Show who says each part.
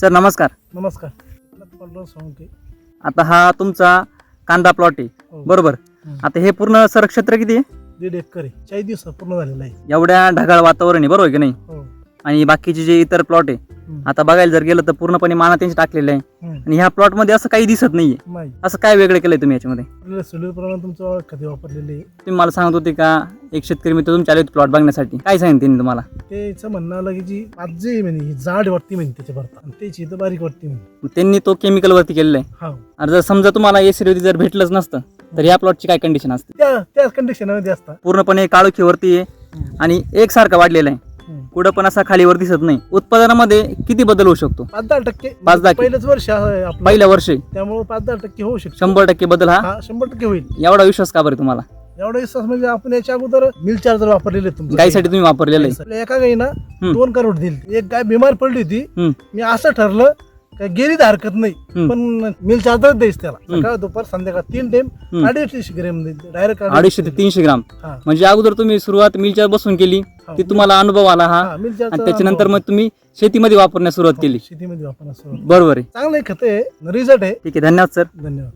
Speaker 1: Sir नमस्कार.
Speaker 2: नमस्कार. पांडुरंग सोळंके.
Speaker 1: आता हा तुमचा कांदा प्लॉट आहे.
Speaker 2: हो.
Speaker 1: बरोबर. आता हे पूर्ण सर क्षेत्र किती आहे?
Speaker 2: दीड एकर आहे. चाळीस दिवसात पूर्ण झालेला आहे.
Speaker 1: एवढ्या ढगाळ वातावरण आहे बरोबर आहे की नाही?
Speaker 2: हो.
Speaker 1: आणि बाकीचे जे इतर प्लॉट आहे. आता बघायला जर गेलं तर पूर्णपणे माना त्यांचे टाकलेले आहे. आणि ह्या प्लॉटमध्ये असं काही दिसत नाहीये.
Speaker 2: नाही.
Speaker 1: असं काय वेगळं केलंय तुम्ही याच्यामध्ये?
Speaker 2: आपल्याला शेड्यूल प्रमाणे तुमचं खते वापरलेले.
Speaker 1: तुम्ही मला सांगत होते का एक शेतकरी मित्र तुमच्या आले प्लॉट बघण्यासाठी. काय सांगितलं त्यांनी तुम्हाला?
Speaker 2: त्याचं म्हणणं आलं की जी आज जे म्हणे ही जाड वाटते म्हणे त्याच्या भरता. आणि त्याची इथं बारीक वाटते म्हणे.
Speaker 1: मग त्यांनी तो केमिकल वरती केलेला आहे
Speaker 2: हा.
Speaker 1: आणि जर समजा तुम्हाला एसिडिटी जर भेटलंच नसतं तर या प्लॉटची काय कंडिशन असते?
Speaker 2: त्या त्याच कंडिशनमध्ये असतात.
Speaker 1: पूर्णपणे काळोखीवरती आहे. आणि एकसारखं वाढलेलं आहे. कुठं पण असा खालीवर दिसत नाही. उत्पादनामध्ये किती बदल होऊ शकतो?
Speaker 2: पाच दहा टक्के.
Speaker 1: पाच दहा.
Speaker 2: पहिलंच वर्ष आहे आपलं.
Speaker 1: पहिल्या वर्षी.
Speaker 2: त्यामुळे पाच दहा टक्के होऊ शकतो.
Speaker 1: शंभर टक्के बदल हा?
Speaker 2: हा शंभर टक्के होईल.
Speaker 1: एवढा विश्वास का बरं तुम्हाला?
Speaker 2: एवढा विश्वास म्हणजे आपण याच्या अगोदर मिल चार्जर वापरलेले आहेत तुमच्या
Speaker 1: गायीसाठी तुम्ही वापरलेलं आहे
Speaker 2: आपल्या एका गाईनं
Speaker 1: हं.
Speaker 2: दोन करोड दिली. एक गाय बिमार पडली होती. मी असं ठरलं का गेली तर हरकत नाही. पण मिल चार्जर द्यायच त्याला. सकाळ दुपार संध्याकाळ तीन टाइम
Speaker 1: हं.
Speaker 2: अडीचशे ग्रॅम डायरेक्ट
Speaker 1: अडीचशे ते तीनशे ग्राम.
Speaker 2: हा.
Speaker 1: म्हणजे अगोदर तुम्ही सुरुवात मिलच्या बसून केली. ती तुम्हाला अनुभव आला हा.
Speaker 2: हा, मिल चार्जर
Speaker 1: आणि त्याच्यानंतर मग तुम्ही शेतीमध्ये वापरण्यास सुरुवात केली.
Speaker 2: शेतीमध्ये वापरण्यास सुरुवात.
Speaker 1: बरोबर आहे.
Speaker 2: चांगलं खत आहे रिझल्ट आहे.
Speaker 1: ठीक आहे धन्यवाद सर.
Speaker 2: धन्यवाद.